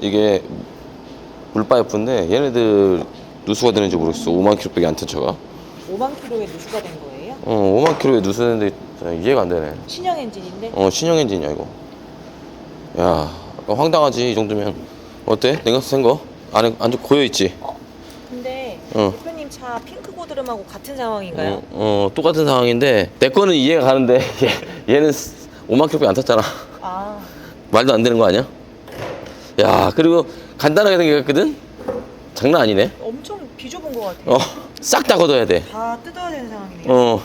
이게 물파이프인데 얘네들 누수가 되는지 모르겠어 5만 킬로밖에 안 터쳐가 5만 킬로의 누수가 된 거예요? 어 5만 킬로에 누수되는데 이해가 안 되네 신형 엔진인데? 어 신형 엔진이야 이거 야 황당하지 이 정도면 어때? 내가 센 거? 안에 안쪽 고여 있지? 근데 어. 대표님 차 핑크 고드름하고 같은 상황인가요? 어, 어 똑같은 상황인데 내 거는 이해가 가는데 얘, 얘는 5만 킬로밖에 안 탔잖아 아 말도 안 되는 거 아니야? 야 그리고 간단하게 생겼거든? 장난 아니네. 엄청 비좁은 것 같아요. 어싹 다 걷어야 돼. 다 뜯어야 되는 상황이네요. 어.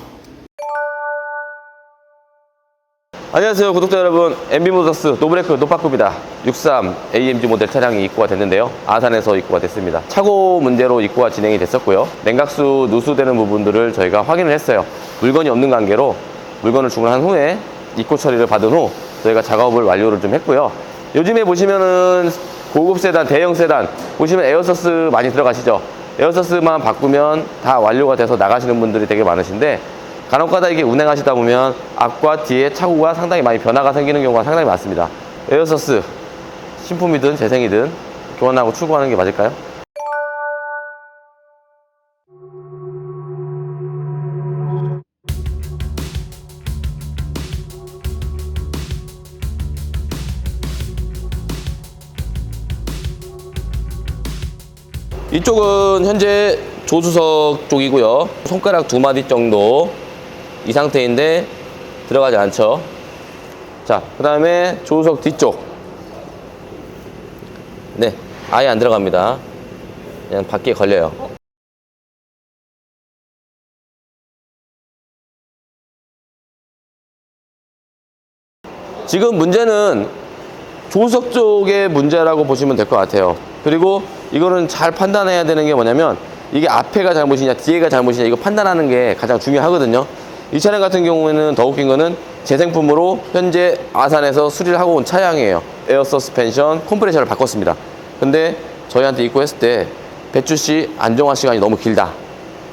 안녕하세요 구독자 여러분. MB모터스 노브레이크 노파크입니다. 63 AMG 모델 차량이 입고가 됐는데요. 아산에서 입고가 됐습니다. 차고 문제로 입고가 진행이 됐었고요. 냉각수 누수되는 부분들을 저희가 확인을 했어요. 물건이 없는 관계로 물건을 주문한 후에 입고 처리를 받은 후 저희가 작업을 완료를 좀 했고요 요즘에 보시면은 고급 세단 대형 세단 보시면 에어서스 많이 들어가시죠 에어서스만 바꾸면 다 완료가 돼서 나가시는 분들이 되게 많으신데 간혹가다 이게 운행하시다 보면 앞과 뒤에 차고가 상당히 많이 변화가 생기는 경우가 상당히 많습니다. 에어서스 신품이든 재생이든 교환하고 출고하는 게 맞을까요? 이쪽은 현재 조수석 쪽이고요. 손가락 두 마디 정도 이 상태인데 들어가지 않죠. 자, 그 다음에 조수석 뒤쪽. 네, 아예 안 들어갑니다. 그냥 밖에 걸려요. 지금 문제는 조수석 쪽의 문제라고 보시면 될 것 같아요. 그리고 이거는 잘 판단해야 되는 게 뭐냐면 이게 앞에가 잘못이냐 뒤에가 잘못이냐 이거 판단하는 게 가장 중요하거든요. 이 차량 같은 경우에는 더 웃긴 거는 재생품으로 현재 아산에서 수리를 하고 온 차량이에요. 에어 서스펜션 컴프레셔를 바꿨습니다. 근데 저희한테 입고했을 때 배출 시 안정화 시간이 너무 길다.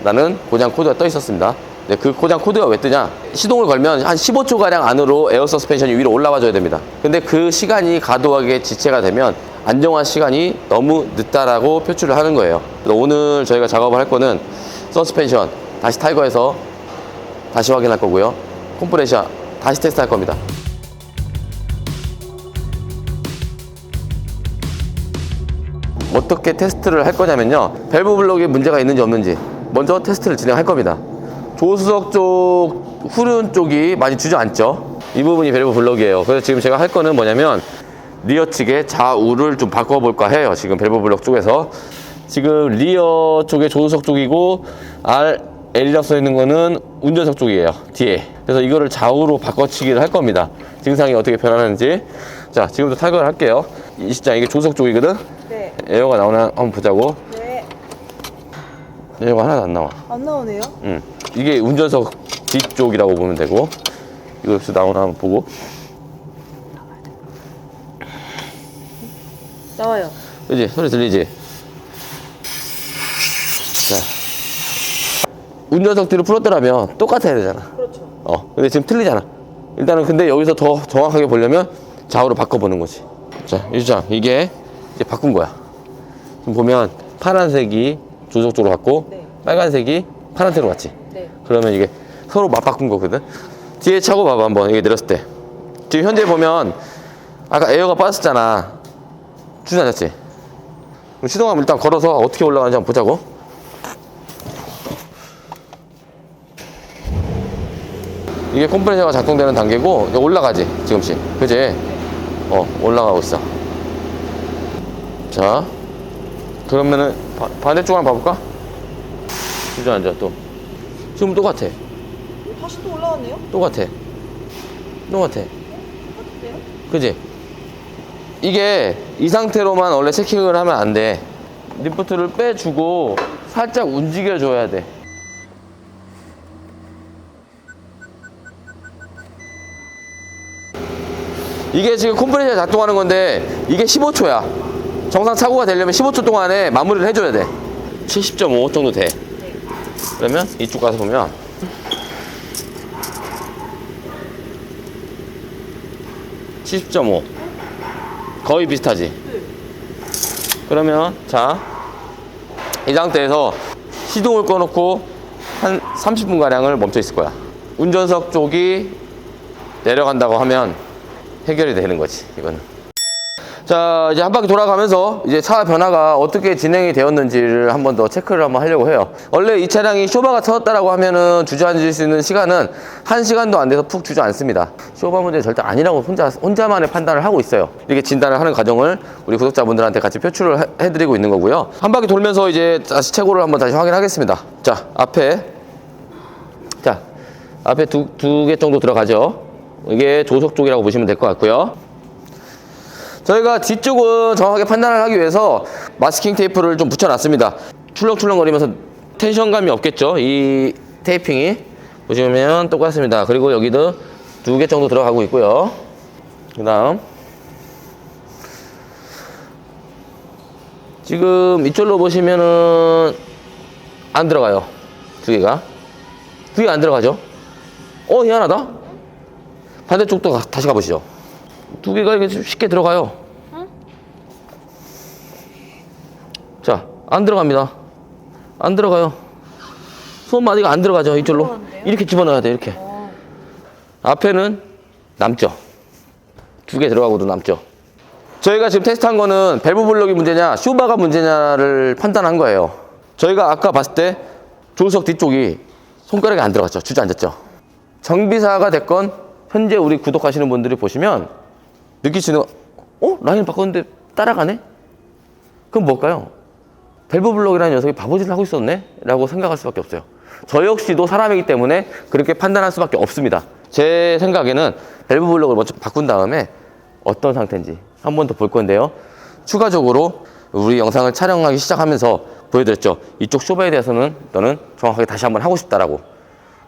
라는 고장 코드가 떠 있었습니다. 네, 그 고장 코드가 왜 뜨냐? 시동을 걸면 한 15초가량 안으로 에어 서스펜션이 위로 올라와 줘야 됩니다. 근데 그 시간이 과도하게 지체가 되면 안정화 시간이 너무 늦다라고 표출을 하는 거예요. 오늘 저희가 작업을 할 거는 서스펜션 다시 탈거해서 다시 확인할 거고요. 컴프레셔 다시 테스트 할 겁니다. 어떻게 테스트를 할 거냐면요. 밸브 블록에 문제가 있는지 없는지 먼저 테스트를 진행할 겁니다. 조수석 쪽 후륜 쪽이 많이 주저앉죠. 이 부분이 밸브 블록이에요. 그래서 지금 제가 할 거는 뭐냐면 리어 측의 좌우를 좀 바꿔볼까 해요. 지금 밸브 블록 쪽에서 지금 리어 쪽에 조수석 쪽이고 R L이라고 써 있는 거는 운전석 쪽이에요. 뒤에. 그래서 이거를 좌우로 바꿔치기를 할 겁니다. 증상이 어떻게 변하는지. 자, 지금부터 탈거를 할게요. 이 시장 이게 조수석 쪽이거든. 네. 에어가 나오나 한번 보자고. 네. 에어가 하나도 안 나와. 안 나오네요. 응. 이게 운전석 뒤쪽이라고 보면 되고. 이거 여기서 나오나 한번 보고. 나와요. 그지? 소리 들리지? 자. 운전석 뒤로 풀었더라면 똑같아야 되잖아. 그렇죠. 어. 근데 지금 틀리잖아. 일단은 근데 여기서 더 정확하게 보려면 좌우로 바꿔보는 거지. 자, 유장 이게 이제 바꾼 거야. 지금 보면 파란색이 조석 쪽으로 갔고 네. 빨간색이 파란색으로 갔지. 네. 그러면 이게 서로 맞바꾼 거거든. 뒤에 차고 봐봐 한번 이게 내렸을 때. 지금 현재 보면 아까 에어가 빠졌잖아. 주저앉았지. 그럼 시동함 일단 걸어서 어떻게 올라가는지 한번 보자고. 이게 컴프레셔가 작동되는 단계고 올라가지 지금씩 그지? 어 올라가고 있어. 자 그러면은 바- 반대쪽 한번 봐볼까? 주저앉아 또. 지금 똑같아. 다시 또 올라왔네요. 똑같아. 똑같아. 똑같은데요? 그지? 이게 이 상태로만 원래 체킹을 하면 안 돼. 리프트를 빼주고 살짝 움직여줘야 돼. 이게 지금 컴프레셔 작동하는 건데 이게 15초야. 정상 차고가 되려면 15초 동안에 마무리를 해줘야 돼. 70.5 정도 돼. 그러면 이쪽 가서 보면 칠십 점오 거의 비슷하지? 그러면 자, 이 상태에서 시동을 꺼놓고 한 30분 가량을 멈춰 있을 거야. 운전석 쪽이 내려간다고 하면 해결이 되는 거지. 이거는. 자, 이제 한 바퀴 돌아가면서 이제 차 변화가 어떻게 진행이 되었는지를 한 번 더 체크를 한번 하려고 해요. 원래 이 차량이 쇼바가 터졌다라고 하면은 주저앉을 수 있는 시간은 한 시간도 안 돼서 푹 주저앉습니다. 쇼바 문제 절대 아니라고 혼자, 혼자만의 판단을 하고 있어요. 이렇게 진단을 하는 과정을 우리 구독자분들한테 같이 표출을 해- 해드리고 있는 거고요. 한 바퀴 돌면서 이제 다시 최고를 한번 다시 확인하겠습니다. 자, 앞에. 자, 앞에 두, 두 개 정도 들어가죠. 이게 조석 쪽이라고 보시면 될 것 같고요. 저희가 뒤쪽은 정확하게 판단을 하기 위해서 마스킹 테이프를 좀 붙여놨습니다. 출렁출렁거리면서 텐션감이 없겠죠. 이 테이핑이 보시면 똑같습니다. 그리고 여기도 두 개 정도 들어가고 있고요. 그 다음 지금 이쪽으로 보시면은 안 들어가요. 두 개가 두 개 안 들어가죠. 어 희한하다. 반대쪽도 가- 다시 가보시죠. 두 개가 이게 쉽게 들어가요. 자, 안 들어갑니다. 안 들어가요. 손마디가 안 들어가죠, 이쪽로. 들어가는데요? 이렇게 집어넣어야 돼, 이렇게. 어. 앞에는 남죠. 두 개 들어가고도 남죠. 저희가 지금 테스트한 거는 밸브 블럭이 문제냐, 쇼바가 문제냐를 판단한 거예요. 저희가 아까 봤을 때 조수석 뒤쪽이 손가락이 안 들어갔죠. 주저앉았죠. 정비사가 됐건 현재 우리 구독하시는 분들이 보시면 느끼시는 어? 라인 바꿨는데 따라가네? 그럼 뭘까요? 밸브 블록이라는 녀석이 바보짓을 하고 있었네? 라고 생각할 수밖에 없어요. 저 역시도 사람이기 때문에 그렇게 판단할 수밖에 없습니다. 제 생각에는 밸브 블록을 먼저 바꾼 다음에 어떤 상태인지 한 번 더 볼 건데요. 추가적으로 우리 영상을 촬영하기 시작하면서 보여드렸죠. 이쪽 쇼바에 대해서는 너는 정확하게 다시 한번 하고 싶다라고.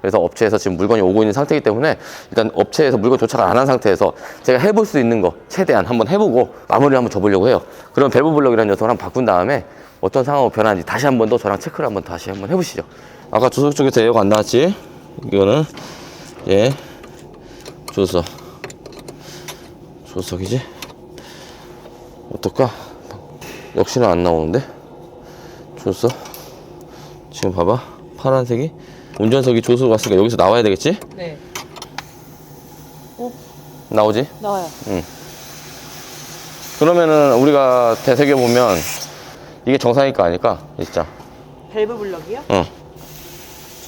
그래서 업체에서 지금 물건이 오고 있는 상태이기 때문에 일단 업체에서 물건 도착을 안 한 상태에서 제가 해볼 수 있는 거 최대한 한번 해보고 마무리를 한번 줘보려고 해요. 그럼 밸브 블럭이라는 녀석을 한번 바꾼 다음에 어떤 상황으로 변하는지 다시 한번 더 저랑 체크를 한번 다시 한번 해보시죠. 아까 조석 쪽에서 에어가 안 나왔지? 이거는 예 조석 조석이지? 어떨까? 역시나 안 나오는데 조석 지금 봐봐 파란색이 운전석이 조수로 갔으니까 여기서 나와야 되겠지? 네. 나오지? 나와요. 그러면은 우리가 되새겨 보면 이게 정상일까 아닐까? 진짜. 밸브 블럭이요? 응.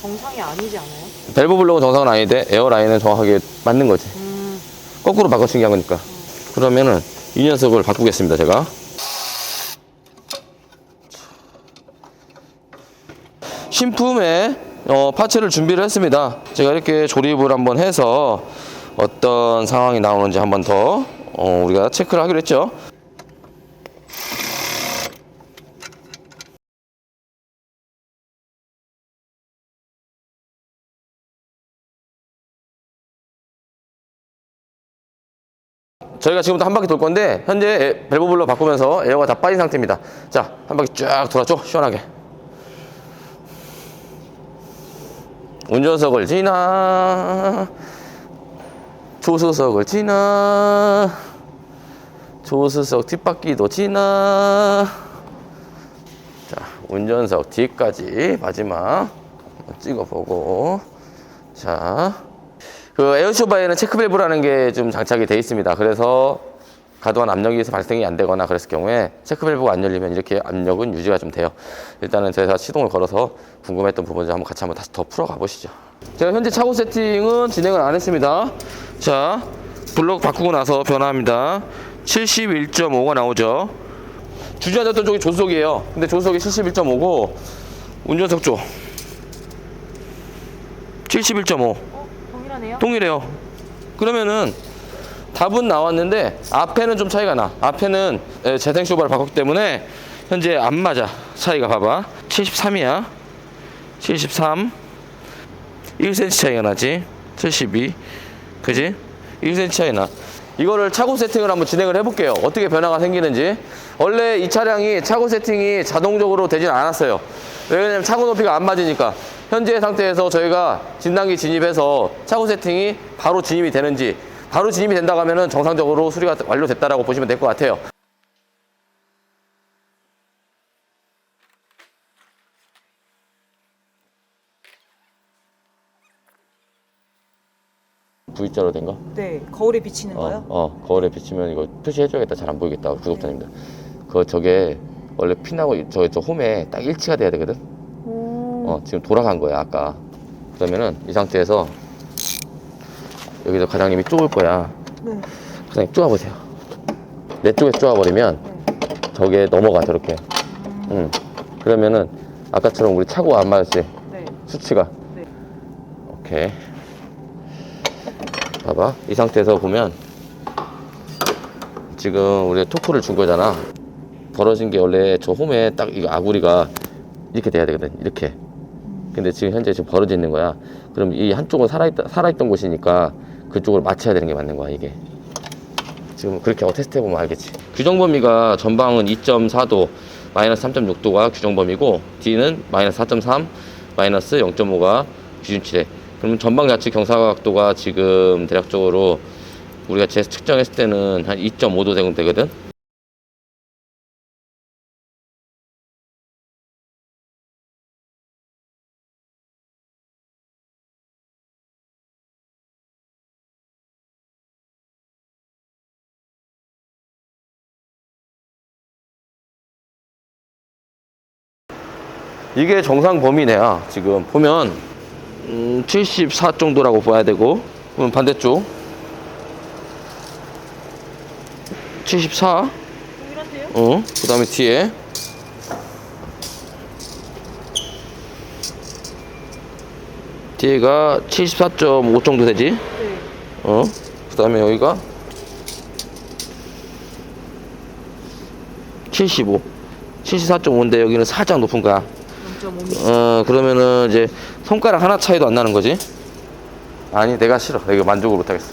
정상이 아니지 않아요? 밸브 블록은 정상은 아닌데 에어 라인은 정확하게 맞는 거지. 음. 거꾸로 바꿔 신기한 거니까. 그러면은 이 녀석을 바꾸겠습니다, 제가. 신품에 어, 파츠를 준비를 했습니다. 제가 이렇게 조립을 한번 해서 어떤 상황이 나오는지 한번 더 어, 우리가 체크를 하기로 했죠. 저희가 지금부터 한 바퀴 돌 건데 현재 에- 밸브 블로 바꾸면서 에어가 다 빠진 상태입니다. 자, 한 바퀴 쫙 돌았죠? 시원하게. 운전석을 지나. 조수석을 지나. 조수석 뒷바퀴도 지나. 자, 운전석 뒤까지 마지막 찍어보고. 자, 그 에어쇼바에는 체크밸브라는 게 좀 장착이 돼 있습니다. 그래서 과도한 압력에서 발생이 안 되거나 그랬을 경우에 체크 밸브가 안 열리면 이렇게 압력은 유지가 좀 돼요. 일단은 저희가 시동을 걸어서 궁금했던 부분을 한번 같이 한번 다시 더 풀어 가 보시죠. 제가 현재 차고 세팅은 진행을 안 했습니다. 자, 블록 바꾸고 나서 변화합니다. 71.5가 나오죠. 주저앉았던 쪽이 조수석이에요. 근데 조수석이 71.5고 운전석 쪽 71.5. 어? 동일하네요? 동일해요. 그러면은 답은 나왔는데 앞에는 좀 차이가 나. 앞에는 에, 재생 쇼바를 바꿨기 때문에 현재 안 맞아. 차이가 봐봐. 73이야. 73. 1cm 차이가 나지. 72. 그지? 1cm 차이 나. 이거를 차고 세팅을 한번 진행을 해볼게요. 어떻게 변화가 생기는지. 원래 이 차량이 차고 세팅이 자동적으로 되진 않았어요. 왜냐면 차고 높이가 안 맞으니까. 현재 상태에서 저희가 진단기 진입해서 차고 세팅이 바로 진입이 되는지 바로 진입이 된다고 하면은 정상적으로 수리가 완료됐다라고 보시면 될 것 같아요. V자로 된가? 네, 거울에 비치는 어, 거요? 어, 거울에 비치면 이거 표시해줘야겠다. 잘 안 보이겠다. 구독자님들. 그거 저게 원래 핀하고 저, 저 홈에 딱 일치가 돼야 되거든? 음. 어, 지금 돌아간 거야, 아까. 그러면은 이 상태에서 여기서 과장님이 쪼을 거야. 네. 과장님 쪼아보세요. 내 쪽에 쪼아버리면 저게 넘어가, 저렇게. 응. 그러면은 아까처럼 우리 차고 안 맞았지? 네. 수치가. 네. 오케이. 봐봐. 이 상태에서 보면 지금 우리 토크를 준 거잖아. 벌어진 게 원래 저 홈에 딱 이거 아구리가 이렇게 돼야 되거든. 이렇게. 근데 지금 현재 지금 벌어져 있는 거야. 그럼 이 한쪽은 살아있다, 살아있던 곳이니까 그쪽을 맞춰야 되는 게 맞는 거야, 이게. 지금 그렇게 테스트 해보면 알겠지. 규정 범위가 전방은 2.4도, 마이너스 3.6도가 규정 범위고, 뒤는 마이너스 4.3, 마이너스 0.5가 기준치래. 그러면 전방 좌측 경사각도가 지금 대략적으로 우리가 재 측정했을 때는 한 2.5도 정도 되거든. 이게 정상 범위네요. 지금 보면 음, 74 정도라고 봐야 되고 그럼 반대쪽 74 동일한데요? 어, 그 다음에 뒤에 뒤에가 74.5 정도 되지 네. 어, 그 다음에 여기가 75 74.5인데 여기는 살짝 높은 거야 0.5mm. 어 그러면은 이제 손가락 하나 차이도 안 나는 거지? 아니 내가 싫어. 내가 만족을 못 하겠어.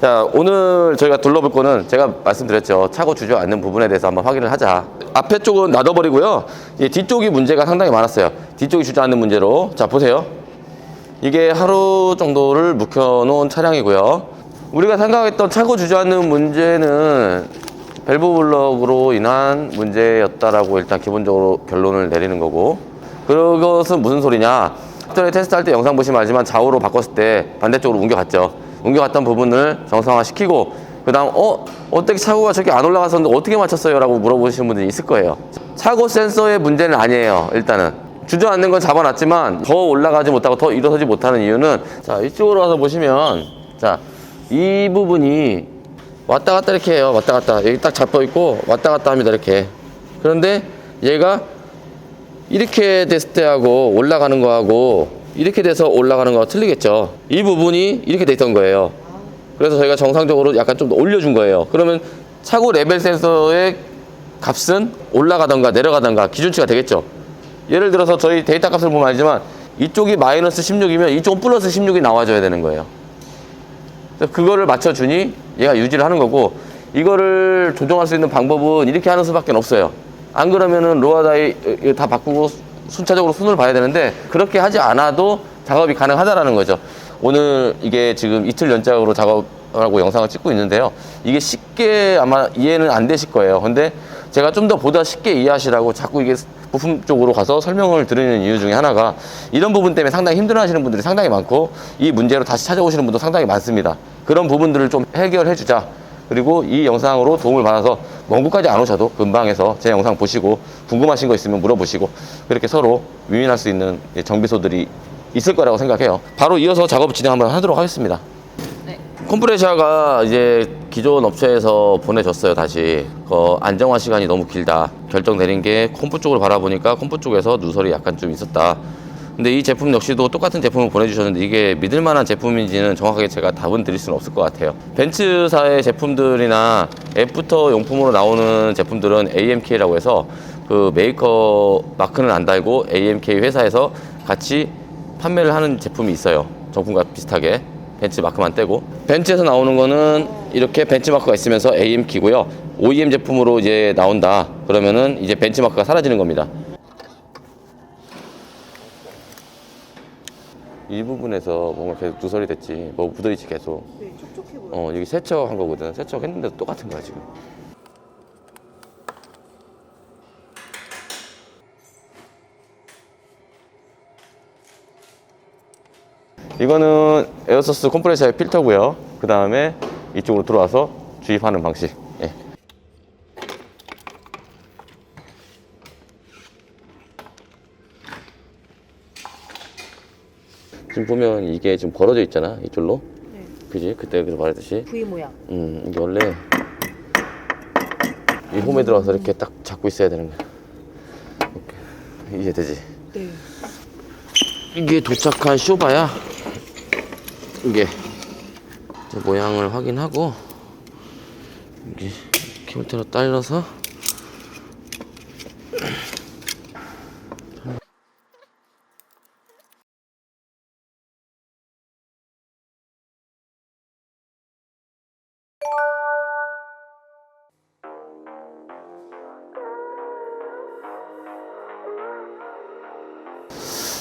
자 오늘 저희가 둘러볼 거는 제가 말씀드렸죠. 차고 주저앉는 부분에 대해서 한번 확인을 하자. 앞에 쪽은 놔둬버리고요. 이 뒤쪽이 문제가 상당히 많았어요. 뒤쪽이 주저앉는 문제로. 자 보세요. 이게 하루 정도를 묵혀놓은 차량이고요. 우리가 생각했던 차고 주저앉는 문제는 밸브 블럭으로 인한 문제였다라고 일단 기본적으로 결론을 내리는 거고. 그것은 무슨 소리냐? 전에 테스트할 때 영상 보시면 알지만 좌우로 바꿨을 때 반대쪽으로 옮겨갔죠. 옮겨갔던 부분을 정상화시키고 그 다음 어? 어떻게 차고가 저렇게 안 올라갔었는데 어떻게 맞췄어요? 라고 물어보시는 분들이 있을 거예요. 차고 센서의 문제는 아니에요 일단은. 주저앉는 건 잡아놨지만 더 올라가지 못하고 더 일어서지 못하는 이유는 자 이쪽으로 와서 보시면 자 이 부분이 왔다 갔다 이렇게 해요. 왔다 갔다. 여기 딱 잡혀 있고 왔다 갔다 합니다. 이렇게. 그런데 얘가 이렇게 됐을 때하고 올라가는 거하고 이렇게 돼서 올라가는 거가 틀리겠죠. 이 부분이 이렇게 돼 있던 거예요. 그래서 저희가 정상적으로 약간 좀 올려준 거예요. 그러면 차고 레벨 센서의 값은 올라가던가 내려가던가 기준치가 되겠죠. 예를 들어서 저희 데이터 값을 보면 알지만 이쪽이 마이너스 16이면 이쪽은 플러스 16이 나와줘야 되는 거예요. 그거를 맞춰주니 얘가 유지를 하는 거고 이거를 조정할 수 있는 방법은 이렇게 하는 수밖에 없어요. 안 그러면은 로아다이 다 바꾸고 순차적으로 손을 봐야 되는데 그렇게 하지 않아도 작업이 가능하다라는 거죠. 오늘 이게 지금 이틀 연작으로 작업하고 영상을 찍고 있는데요. 이게 쉽게 아마 이해는 안 되실 거예요. 근데 제가 좀 더 보다 쉽게 이해하시라고 자꾸 이게 부품 쪽으로 가서 설명을 드리는 이유 중에 하나가 이런 부분 때문에 상당히 힘들어 하시는 분들이 상당히 많고 이 문제로 다시 찾아오시는 분도 상당히 많습니다. 그런 부분들을 좀 해결해 주자. 그리고 이 영상으로 도움을 받아서 먼 곳까지 안 오셔도 근방에서 제 영상 보시고 궁금하신 거 있으면 물어보시고 그렇게 서로 위민할 수 있는 정비소들이 있을 거라고 생각해요. 바로 이어서 작업 진행 한번 하도록 하겠습니다. 네. 컴프레셔가 이제 기존 업체에서 보내줬어요 다시. 그 안정화 시간이 너무 길다. 결정 내린 게 컴프 쪽을 바라보니까 컴프 쪽에서 누설이 약간 좀 있었다. 근데 이 제품 역시도 똑같은 제품을 보내주셨는데 이게 믿을 만한 제품인지는 정확하게 제가 답은 드릴 수는 없을 것 같아요. 벤츠사의 제품들이나 애프터 용품으로 나오는 제품들은 AMK라고 해서 그 메이커 마크는 안 달고 AMK 회사에서 같이 판매를 하는 제품이 있어요. 정품과 비슷하게 벤츠 마크만 떼고. 벤츠에서 나오는 거는 이렇게 벤츠 마크가 있으면서 AM 키고요. OEM 제품으로 이제 나온다. 그러면은 이제 벤츠 마크가 사라지는 겁니다. 이 부분에서 뭔가 계속 누설이 됐지. 뭐 묻어있지 계속. 네, 촉촉해 보여요. 어 여기 세척한 거거든. 세척했는데도 똑같은 거야 지금. 이거는 에어소스 컴프레셔의 필터고요. 그 다음에 이쪽으로 들어와서 주입하는 방식. 예. 지금 보면 이게 지금 벌어져 있잖아 이쪽로. 네. 그지? 그때 그래서 말했듯이. V 모양. 음 이게 원래 이 홈에 들어가서 이렇게 딱 잡고 있어야 되는 거야. 오케이. 이해 되지? 네. 이게 도착한 쇼바야. 이게 모양을 확인하고 이게 케이블테로 딸려서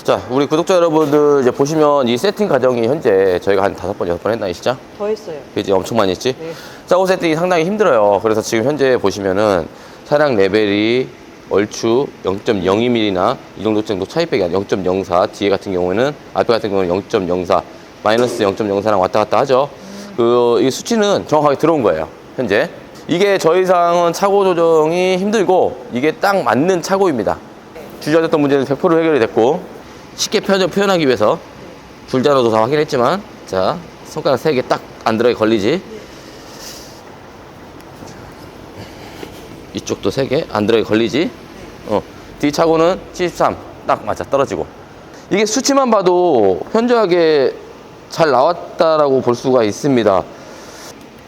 자 우리 구독자 여러분들 이제 보시면 이 세팅 과정이 현재 저희가 한 다섯 번 여섯 번 했나 이 시장? 더 했어요. 그지 엄청 많이 했지? 네. 짜고 세팅이 상당히 힘들어요. 그래서 지금 현재 보시면은 차량 레벨이 얼추 0.02mm나 이 정도 정도 차이백이 아니라 0.04 뒤에 같은 경우에는 앞에 같은 경우는 0.04 마이너스 0.04랑 왔다 갔다 하죠. 그 이 수치는 정확하게 들어온 거예요. 현재 이게 저 이상은 차고 조정이 힘들고 이게 딱 맞는 차고입니다. 주저됐던 문제는 100% 해결이 됐고 쉽게 표현, 표현 하기 위해서 줄자로도 다 확인했지만 자 손가락 세 개 딱 안드로에 걸리지. 이쪽도 세 개 안드로에 걸리지. 어 뒤차고는 73 딱 맞아 떨어지고. 이게 수치만 봐도 현저하게 잘 나왔다라고 볼 수가 있습니다.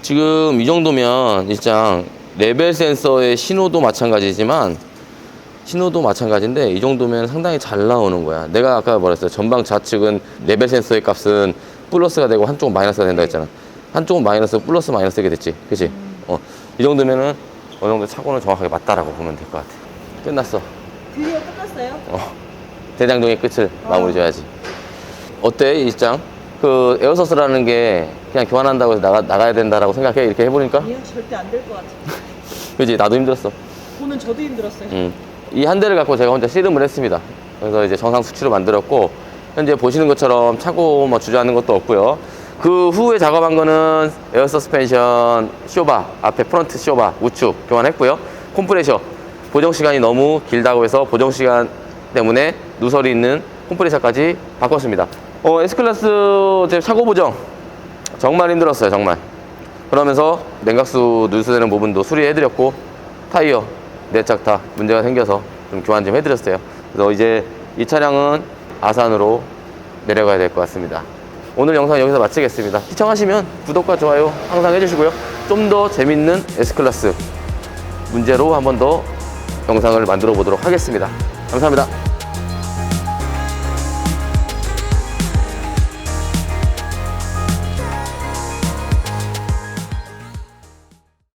지금 이 정도면 일장 레벨 센서의 신호도 마찬가지지만 신호도 마찬가지인데 이 정도면 상당히 잘 나오는 거야. 내가 아까 말했어요. 전방 좌측은 레벨 센서의 값은 플러스가 되고 한쪽은 마이너스가 된다 했잖아. 한쪽은 마이너스, 플러스 마이너스 되게 됐지. 그치? 어. 이 정도면은 어느 정도 차고는 정확하게 맞다라고 보면 될 것 같아. 끝났어. 드디어 끝났어요? 어. 대장동의 끝을 마무리 줘야지. 어때, 이 입장? 그 에어서스라는 게 그냥 교환한다고 해서 나가, 나가야 된다라고 생각해? 이렇게 해보니까? 아니요, 절대 안 될 것 같아요. 그지? 나도 힘들었어. 오늘 저도 힘들었어요. 음. 이 한 대를 갖고 제가 혼자 씨름을 했습니다. 그래서 이제 정상 수치로 만들었고 현재 보시는 것처럼 차고 뭐 주저하는 것도 없고요. 그 후에 작업한 거는 에어 서스펜션 쇼바 앞에 프런트 쇼바 우측 교환했고요. 콤프레셔 보정 시간이 너무 길다고 해서 보정 시간 때문에 누설이 있는 콤프레셔까지 바꿨습니다. 어, S클래스 제 차고 보정 정말 힘들었어요, 정말. 그러면서 냉각수 누수되는 부분도 수리해드렸고 타이어 네 짝 다 문제가 생겨서 좀 교환 좀 해드렸어요. 그래서 이제 이 차량은 아산으로 내려가야 될 것 같습니다. 오늘 영상 여기서 마치겠습니다. 시청하시면 구독과 좋아요 항상 해주시고요. 좀 더 재밌는 S클래스 문제로 한 번 더 영상을 만들어 보도록 하겠습니다. 감사합니다.